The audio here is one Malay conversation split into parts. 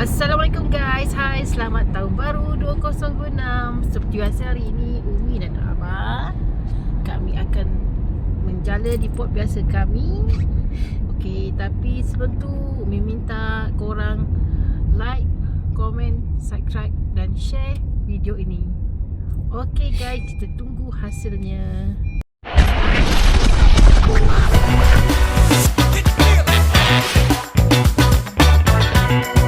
Assalamualaikum guys. Hai selamat tahun baru 2026 Seperti biasa hari ini Umi dan Abah Kami akan Menjala di port biasa kami. Okey tapi sebelum tu Umi minta korang Like Komen Subscribe Dan share video ini. Okey guys Kita tunggu hasilnya. Okey,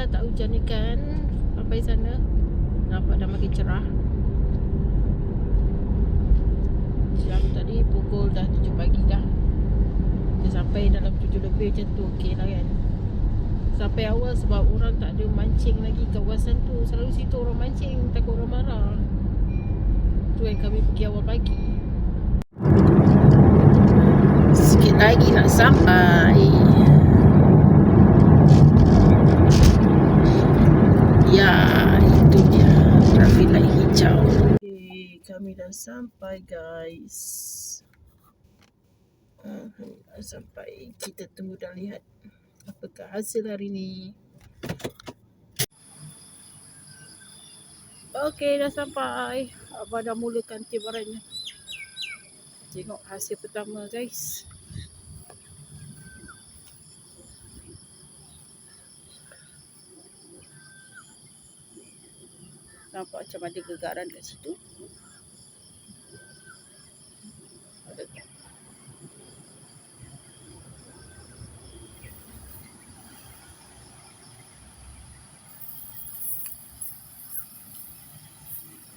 kering lah, tak hujan ni kan. Sampai sana. Nampak dah makin cerah. Jam tadi pukul dah 7 pagi dah Dia sampai dalam 7 lebih macam tu Okey lah kan Sampai awal sebab orang tak ada mancing lagi kawasan tu Selalu situ orang mancing Takut orang marah Tu yang kami pergi awal pagi Sikit lagi nak sampai Ya itu dia Traffic light hijau Okay, kami dah sampai guys. Dah sampai. Kita tunggu dan lihat apakah hasil hari ni. Okay, dah sampai. Abah dah mulakan tibarannya. Tengok hasil pertama guys. Nampak macam ada gegaran kat situ. Tak?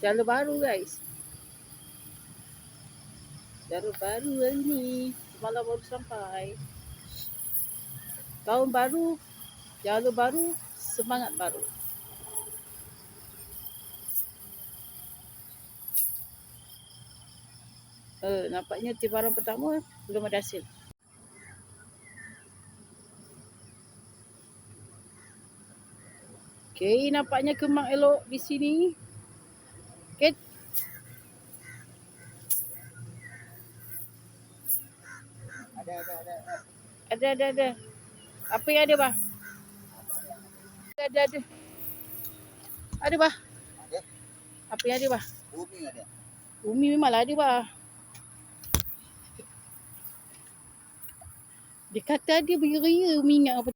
Jalur baru guys. Jalur baru ni. Semalam baru sampai. Tahun baru. Jalur baru. Semangat baru. Uh, nampaknya tibaran pertama belum ada hasil. Okey, nampaknya kemang elok di sini. Okey. Ada, ada, ada. ada. Ada ada. Apa yang ada bah? Ada ada ada. Ada bah? Ada. Apa yang ada bah? Bumi ada. Umi memanglah ada bah. Dia kata dia beria Umi ingat apa.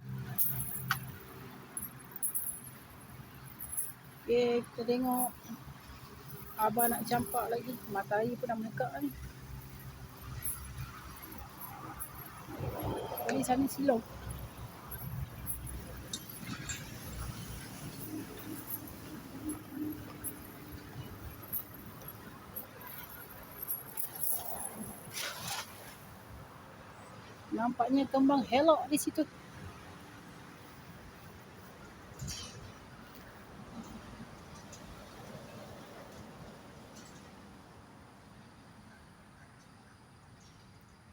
Okay, kita tengok. Abah nak campak lagi. Matahari pun dah menekak ni. Ini sana silong. Nampaknya kembang helok di situ.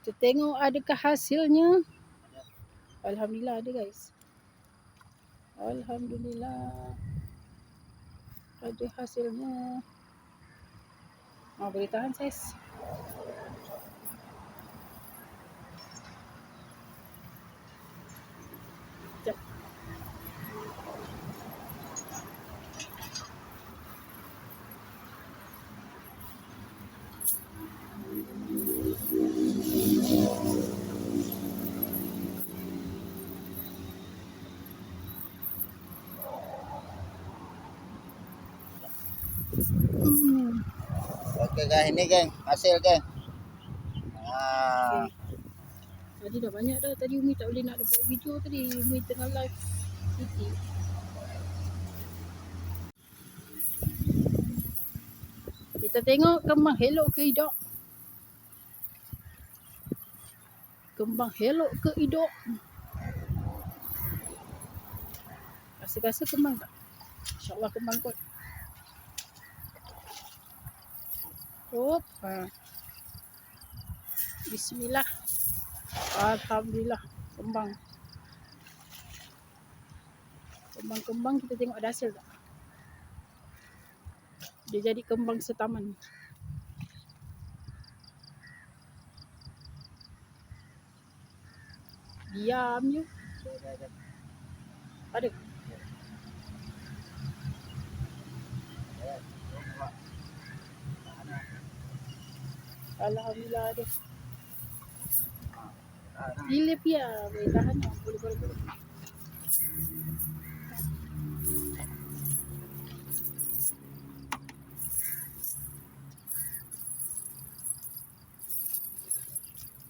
Kita tengok adakah hasilnya. Alhamdulillah ada guys. Alhamdulillah. Ada hasilnya. Oh, boleh tahan saiz. Okey guys, ini geng, hasil geng. Ah, Tadi dah banyak dah. Tadi Umi tak boleh nak buat video tadi. Umi tengah live. Titi. Kita tengok kemah elok ke tidak. Kembang helok ke hidup. Rasa-rasa kembang tak? InsyaAllah kembang kot. Ha. Bismillah. Alhamdulillah. Kembang. Kembang-kembang kita tengok ada hasil tak? Dia jadi kembang setaman. Diam je. Ada. Alhamdulillah ada. Gila pia. Boleh tahan lah. Boleh, boleh, boleh.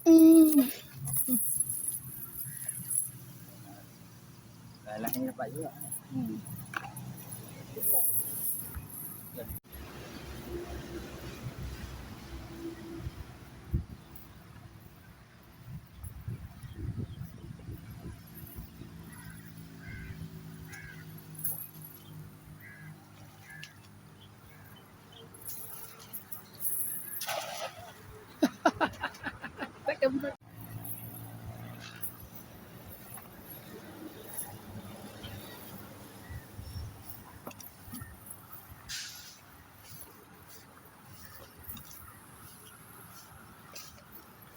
Hmm. Kalah ni dapat juga. Hmm. Tak kembang.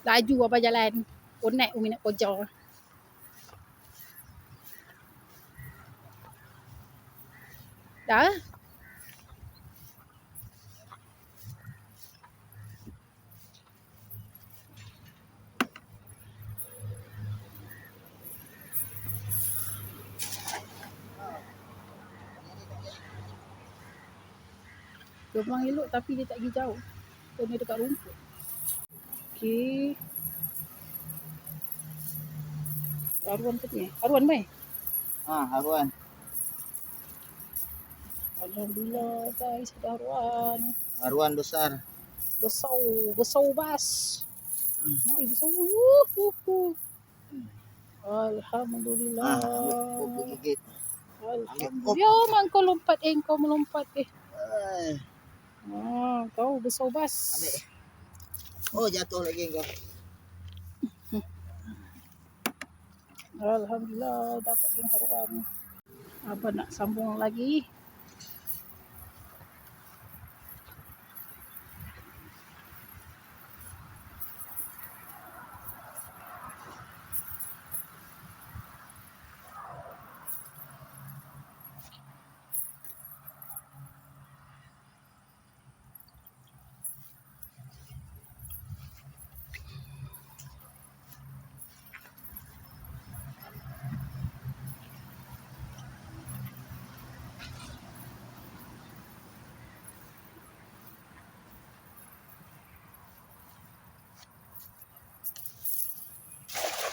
Laju apa jalan. Konek umi nak kojol. Dah? Kembang elok tapi dia tak pergi jauh. Kena dekat rumput. Okey. Aruan tadi eh? Aruan mai? Ha, haruan. Alhamdulillah guys, ada aruan. Haruan besar. Besar, besar bas. Oh, besar. Wuh, wuh, wuh. Alhamdulillah. Ha, gigit. Alhamdulillah. Ya, mak kau lompat eh, kau melompat eh. Ah, kau besar bas. ambil. Oh, jatuh lagi kau. Alhamdulillah dapat geng haruan. Apa nak sambung lagi?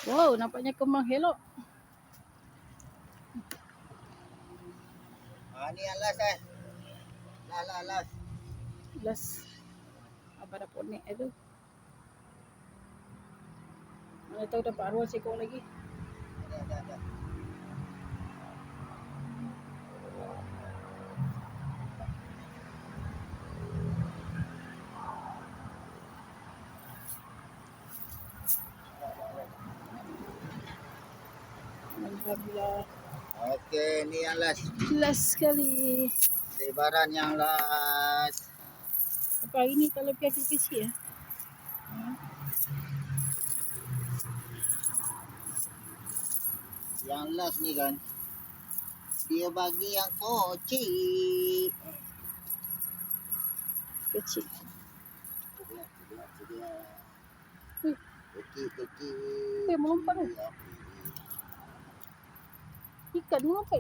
Wow, nampaknya kembang helok. Ha, ni yang last eh. Last, last, last. Jelas. Apa dah ponek tu. Mana tahu dapat arwah seekor lagi. Ada, ada, ada. Alhamdulillah. Okey, ni yang last. Jelas sekali. Sebaran yang last. Apa hari ni kalau pergi kecil-kecil ya? Yang last ni kan. Dia bagi yang kecil. Kecil. Sebelah, sebelah, sebelah. Hmm. Kecil, kecil. Eh, melompat tu. Ikan melompat.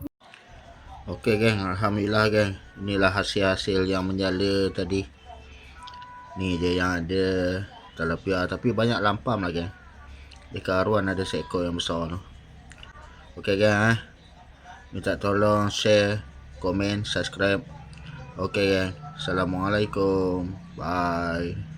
Okey geng, alhamdulillah geng. Inilah hasil-hasil yang menjala tadi. Ni je yang ada talapia tapi banyak lampam geng. Dekat Arwan ada seekor yang besar tu. Okey geng eh. Minta tolong share, komen, subscribe. Okey geng. Assalamualaikum. Bye.